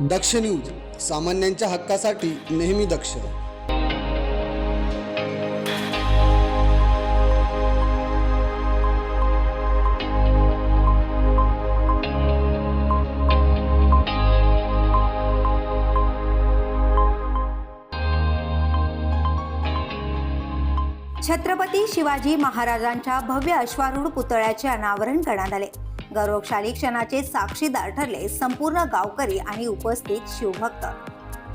दक्ष news सामान्यांच्या हक्कासाठी नेहमी दक्ष. छत्रपती शिवाजी महाराजांच्या भव्य अश्वारूढ पुतळ्याचे अनावरण करण्यात आले. गौरवशाली क्षणाचे साक्षीदार ठरले संपूर्ण गावकरी आणि उपस्थित शिवभक्त.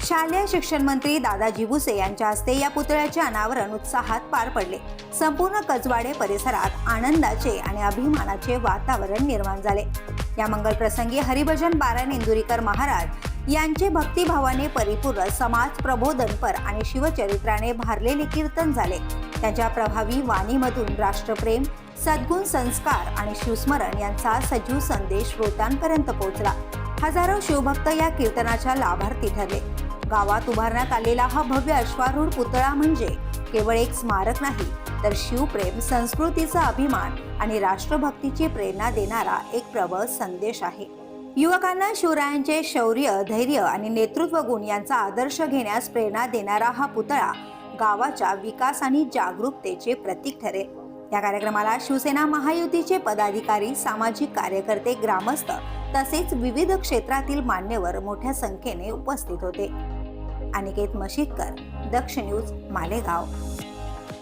शालेय शिक्षण मंत्री दादाजी भुसे यांच्या हस्ते या पुतळ्याचे अनावरण उत्साहात पार पडले. संपूर्ण कजवाडे परिसरात आनंदाचे आणि अभिमानाचे वातावरण निर्माण झाले. या मंगल प्रसंगी हरिभजन बारण इंदुरीकर महाराज यांचे भक्तिभावाने परिपूर्ण समाज प्रबोधनपर आणि शिवचरित्राने भारलेले कीर्तन झाले. त्यांच्या प्रभावी वाणीमधून राष्ट्रप्रेम सद्गुण संस्कार आणि शिवस्मरण यांचा सजीव संदेश श्रोत्यांपर्यंत पोहोचला. हजारो शिवभक्त या कीर्तनाच्या लाभार्थी ठरले. गावात उभारण्यात आलेला हा भव्य अश्वारूढ पुतळा म्हणजे केवळ एक स्मारक नाही तर शिवप्रेम संस्कृतीचा अभिमान आणि राष्ट्रभक्तीची प्रेरणा देणारा एक प्रबळ संदेश आहे. युवकांना शिवरायांचे शौर्य धैर्य आणि नेतृत्व गुण यांचा आदर्श घेण्यास प्रेरणा देणारा हा पुतळा गावाच्या विकास आणि जागरूकतेचे प्रतीक ठरेल. या कार्यक्रमाला शिवसेना महायुतीचे पदाधिकारी सामाजिक कार्यकर्ते ग्रामस्थ तसेच विविध क्षेत्रातील मान्यवर मोठ्या संख्येने उपस्थित होते. अनिकेत मशीदकर दक्ष न्यूज मालेगाव.